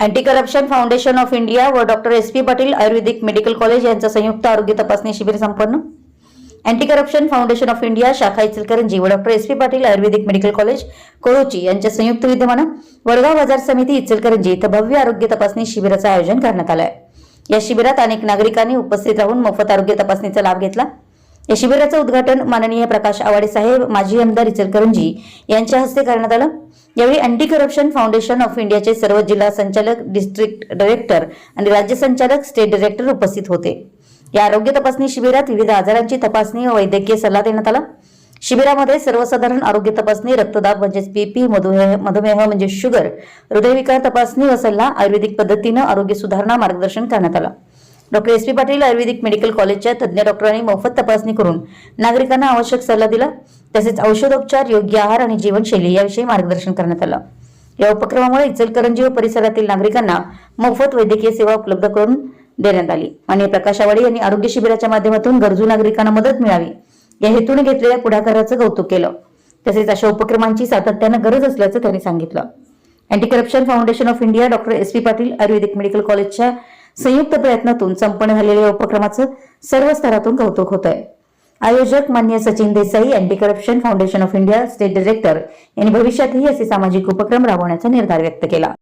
Anti corruption foundation of India व doctor S P Patil Ayurvedic medical college यांचं संयुक्त आरोग्य तपासणी शिबिर संपन्न. Anti corruption foundation of India शाखा इचलकरंजी व doctor S P Patil Ayurvedic medical college Korochi यांच्या संयुक्त विद्यमानं वडगाव बाजार समिती इचलकरंजी इथं भव्य आरोग्य तपासणी शिबिराचं आयोजन करण्यात आलं आहे या शिबिरात अनेक नागरिकांनी उपस्थित राहून मोफत आरोग्य तपासणीचा लाभ घेतला. या शिबिराचं उद्घाटन माननीय प्रकाश आवाडे साहेब माजी आमदार इचलकरंजी यांच्या हस्ते करण्यात आलं. यावेळी अँटी करप्शन फाउंडेशन ऑफ इंडियाचे सर्व जिल्हा संचालक डिस्ट्रिक्ट डायरेक्टर आणि राज्य संचालक स्टेट डायरेक्टर उपस्थित होते. या आरोग्य तपासणी शिबिरात विविध आजारांची तपासणी व वैद्यकीय सल्ला देण्यात आला. शिबिरामध्ये सर्वसाधारण आरोग्य तपासणी रक्तदाब म्हणजेच पीपी मधुमेह मधुमेह म्हणजे शुगर हृदयविकार तपासणी व सल्ला आयुर्वेदिक पद्धतीनं आरोग्य सुधारणा मार्गदर्शन करण्यात आलं. Doctor S P Patil Ayurvedic medical कॉलेजच्या तज्ज्ञ डॉक्टरांनी मोफत तपासणी करून नागरिकांना आवश्यक सल्ला दिला. तसेच औषधोपचार योग्य आहार आणि जीवनशैली याविषयी मार्गदर्शन करण्यात आलं. या उपक्रमामुळे इचलकरंजी व परिसरातील नागरिकांना मोफत वैद्यकीय सेवा उपलब्ध करून देण्यात आली. माननीय प्रकाश आवाडे यांनी आरोग्य शिबिराच्या माध्यमातून गरजू नागरिकांना मदत मिळावी. या हेतूने घेतलेल्या पुढाकाराचं कौतुक केलं. तसेच अशा उपक्रमांची सातत्यानं गरज असल्याचं त्यांनी सांगितलं. Anti corruption foundation of India doctor S P Patil Ayurvedic medical कॉलेजच्या संयुक्त प्रयत्नातून संपन्न झालेल्या या उपक्रमाचं सर्व स्तरातून कौतुक होत आहे आयोजक मान्य Sachin Desai anti corruption foundation of India state director यांनी भविष्यातही असे सामाजिक उपक्रम राबवण्याचा निर्धार व्यक्त केला.